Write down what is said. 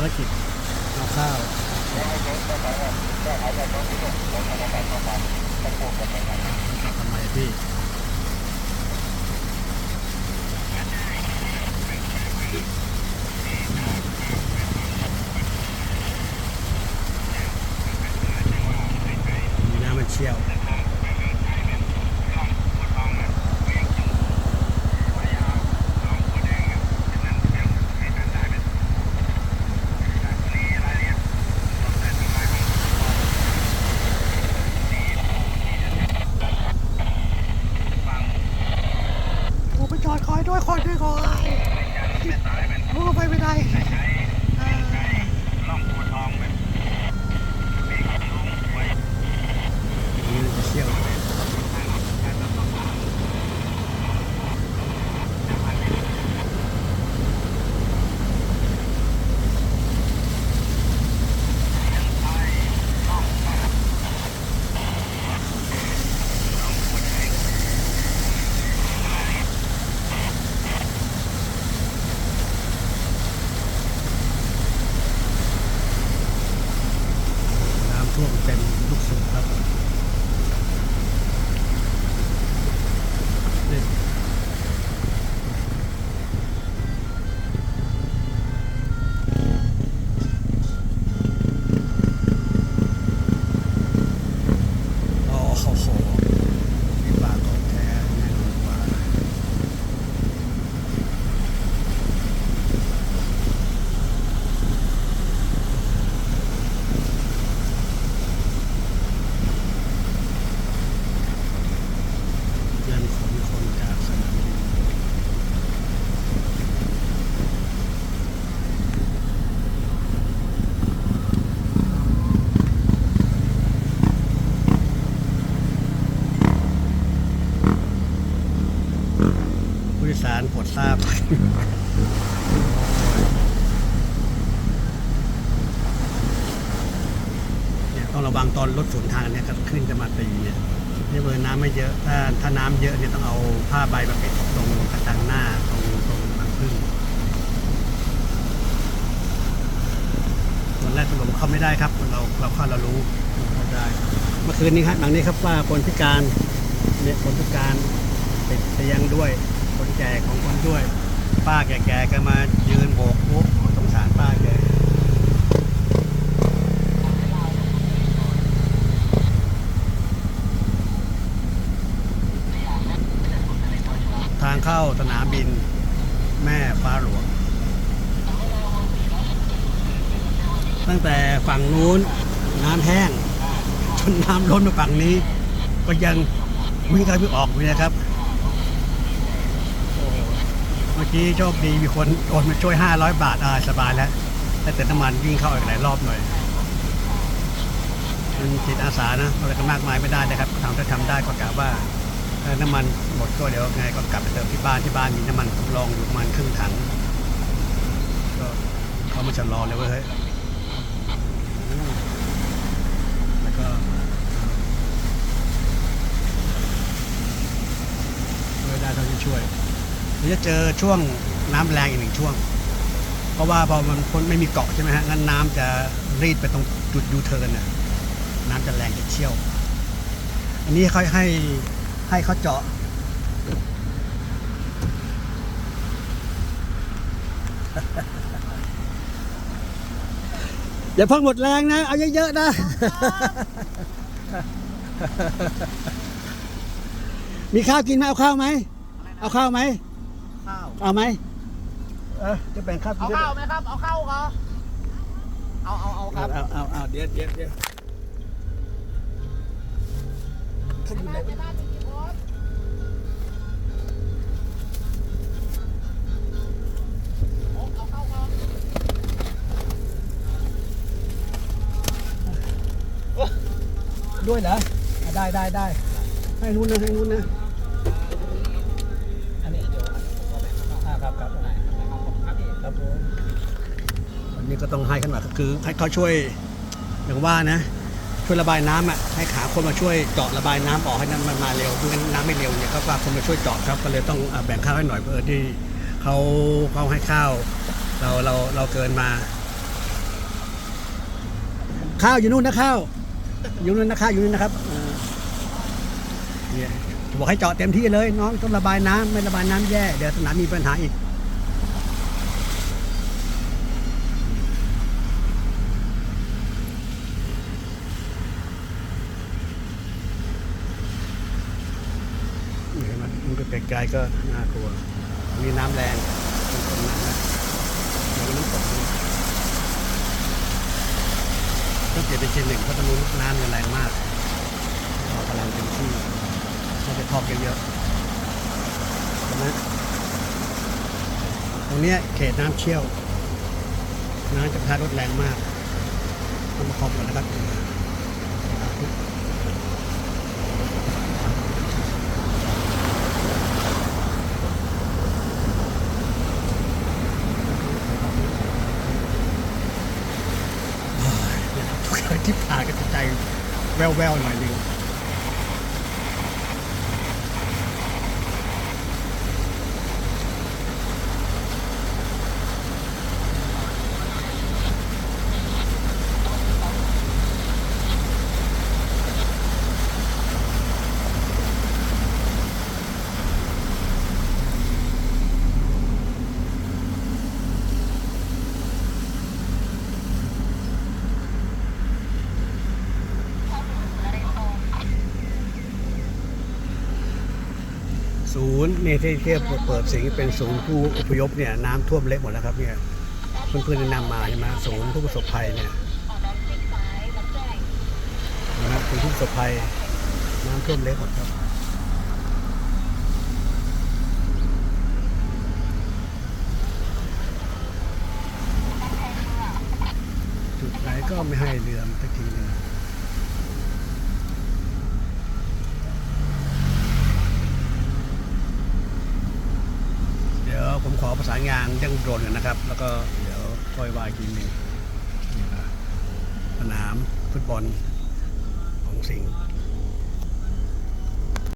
ารกิจเอาข้าวทำไมพี่มีน้ำมันเชี่ยว ผมไปจ อดคอยด้วยคอยด้วยคอยผมก็ไปไม่ได้อ่านี่มันจะเชี่ยวน้ำท่วมเต็มลูกสูบครับนี่โอ้โหนี่ปลาของแท้แน่นอนปลา ยังขนคนจากสนามบินผู้โดยสารโปรดทราบเนี่ยต้องระวังตอนรถสวนทางเนี่ยก็ขึ้นจะมาตีเนี่ยนี่เบอร์น้ำไม่เยอะถ้าถ้าน้ำเยอะเนี่ยต้องเอาผ้าใบมาปิดตรงกระจังหน้าตรงตรงรังพึ่งตอนแรกตำรวจเข้าไม่ได้ครับ เราเราเข้าเรารู้เข้าได้เมื่อคืนนี้ครับหลังนี้ครับว่าคนพิการเนี่ยคนพิการติดเตียงด้วย แก่ของคนด้วย ป้าแก่ๆก็มายืนโบกโอ้สงสารป้าแกทางเข้าสนามบินแม่ฟ้าหลวง ตั้งแต่ฝั่งนู้นน้ำแห้ง จนน้ำล้นมาฝั่งนี้ ก็ยังวิ่งเข้าวิ่ออกอยู่นะครับ มื่อกี้โชคดีมีคนโอนมาช่วย 500 บาทอ่าสบายแล้วแต่น้ำมันวิ่งเข้าอีกหลายรอบหน่อยมันจิตอาสานะอะไรก็มากมายไม่ได้นะครับทำถ้าทำได้ก็กะว่าน้ำมันหมดก็เดี๋ยวไงก็กลับไปเติมที่บ้านที่บ้านมีน้ำมันสำรองอยู่ประมาณครึ่งถังก็เขามาชะลอเลยเว่าเฮ้ยแล้วก็ช่วยได้เท่าที่ช่วย เดี๋ยวจะเจอช่วงน้ำแรงอีกหนึ่งช่วง เพราะว่าพอมันพ้นไม่มีเกาะใช่ไหมฮะงั้นน้ำจะรีดไปตรงจุดยูเทิร์นน่ะน้ำจะแรงจะเชี่ยว อันนี้เขาให้ให้เขาเจาะอย่าเพิ่งหมดแรงนะ เอาเยอะๆนะ มีข้าวกินไหมเอาข้าวไหม เอาข้าวไหม เอาไหมเออจะแบ่งข้าวกิเอานด้วยข้าวไหมครับ เอาข้าวเหรอเอาเอาเอาครับ เอาเอาเอาเดี๋ยวเดี๋ยวเดี๋ยวเขาอยู่ไหนวะด้วยเหรออะได้ได้ได้ให้นู้นนะให้นู้นนะ อันนี้เดี๋ยวเอาแบ่งข้าว อ่า ครับครับครับผมวันนี้ก็ต้องให้กันหน่อยก็คือให้เขาช่วยอย่างว่านะช่วยระบายน้ำอะให้ขาคนมาช่วยเจาะระบายน้ำออกให้น้ำมันมาเร็วด้วยน้ำไม่เร็วเนี่ยก็ฝากคนมาช่วยเจาะครับก็เลยต้องแบ่งข้าวให้หน่อยเพื่อที่เขาเขาให้ข้าวเราเราเราเกินมา ข้าวอยู่นู่นนะข้าวอยู่นู่นนะข้าวอยู่นู่นนะครับเนี่ย บอกให้เจาะเต็มที่เลย น้องต้องระบายน้ำไม่ระบายน้ำแย่ เดี๋ยวสนามมีปัญหาอีกเห็นมมันก็ไกลๆก็น่ากลัว มีน้ำแรงเป็นคนน้ำนะเดี๋ยวน้ำตกต้องเปลี่ยนเป็นเชนหนึ่งเพราะตรงนู้นน้ำมันแรงมากออกกำลังเต็มที่ ต้องไปทอกเยอะๆนไหมตรงนี้เขตน้ำเชี่ยว น้ำจะพารถแรงมากต้องมาคอบก่อนนะครับทุกครั้งที่ผ่านก็จะใจแววๆหน่อยนึงศู นย์เนี่ยที่ที่เปิดสิ่งเป็นศูนย์ผู้อพยพเนี่ยน้ำท่วมเละหมดแล้วครับเนี่ยเพื่อนๆแนะนำมาใช่ไหมศูนย์ผู้ประสบภัยเนี่ยนะครับศูนย์ผู้ประสบภัยน้ำท่วมเละหมดครับจุดไหนก็ไม่ให้เรือมสักทีหนึงเดี๋ยว ผมขอประสานงานเรื่องโดรนกันนะครับ แล้วก็เดี๋ยวค่อยวายกินหนึ่งสนามฟุตบอลของสิงห์